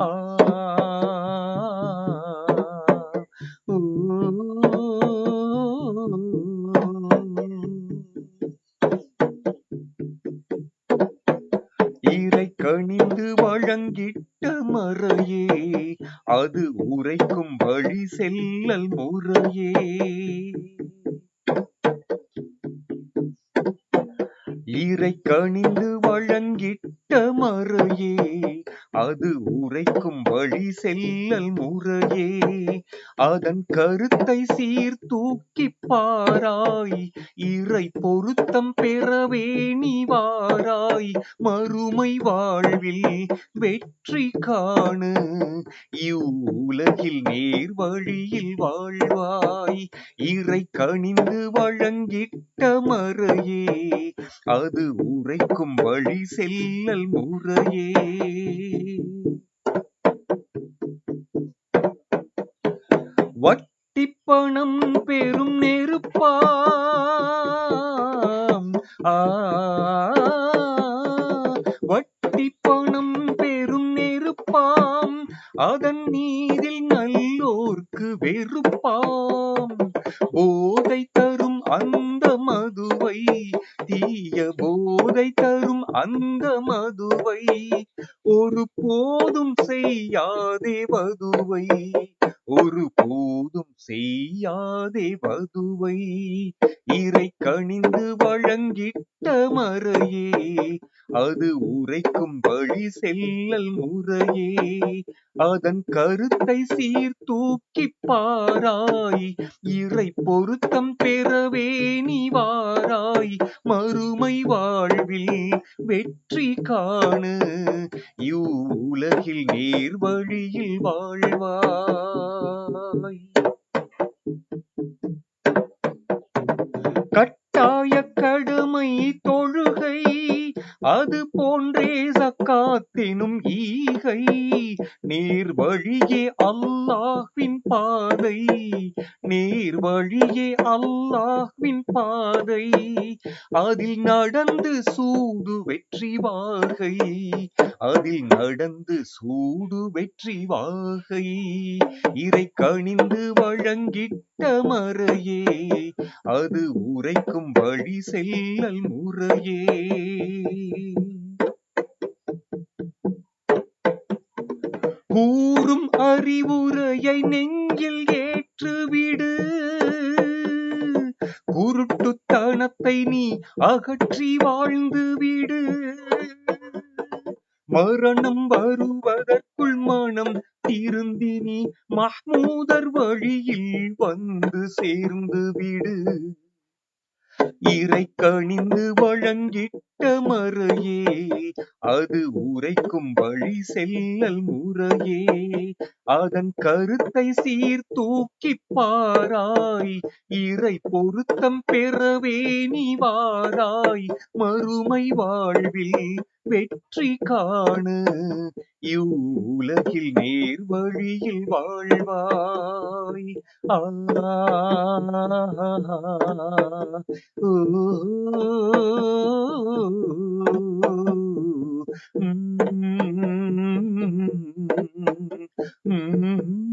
ஆ இறை கணிந்து வழங்கிட்ட மறையே அது உரைக்கும் வழி செல்லல் முறையே. இறை கணிந்து வழங்கிட்ட மறையே அது உரைக்கும் வழி செல்லல் முறையே. அதன் கருத்தை சீர்தூக்கி பாராய். இறை பொருத்தம் பெறவே நீ வாராய். மறுமை வாழ்வில் வெற்றி காணு. இவ்வுலகில் நேர் வழியில் வாழ்வாய். இறை கணிந்து வழங்கிட்ட மறையே. அது உரைக்கும் வழி செல்லல் முறையே. வட்டி பணம் பெரும் நெருப்பாம். அதன் நீரில் நல்லோர்க்கு வெறுப்பாம். போதை தரும் அந்த மதுவை தீய போதை தரும் அந்த மதுவை ஒரு போதும் செய்யாதே வதுவை. ஒரு போதும் செய்யாதே வதுவை. இறை கணிந்து வழங்கிட்ட மறையே அது உரைக்கும் வழி செல்லல் முறையே. அதன் கருத்தை சீர்தூக்கி பாராய் இறை பொருத்தம் பெறவே வெற்றி காணு. இவ்வுலகில் நேர் வழியில் வாழ்வாய். கட்டாய கடமை தொழு அது போன்றே சக்காத்தினும் ஈகை நீர் வழியே அல்லாஹ்வின் பாதை. நீர் வழியே அல்லாஹ்வின் பாதை. அதில் நடந்து சூடு வெற்றி வாகை அதில் நடந்து சூடு வெற்றி வாகை இறை கணிந்து வழங்கிட்டு விட்ட மறையே அது உரைக்கும் வழி செல்லல் முறையே. கூறும் அறிவுரையை நெஞ்சில் ஏற்றுவிடு. குருட்டுத்தனத்தை நீ அகற்றி வாழ்ந்து விடு மரணம் வருவதற்குள் மனம் திருந்தி நீ மஹ்மூதர் வழியில் வந்து சேர்ந்து விடு. இறை கணிந்து வழங்கிட்ட மறையே அது உரைக்கும் வழி செல்லல் முறையே. அதன் கருத்தை சீர்தூக்கி பாராய் இறை பொருத்தம் பெறவே நீ வாராய். மறுமை வாழ்வில் வெற்றி காணு. இவ்வுலகில் நேர் வழியில் வாழ்வாய் ஆ. mm-hmm.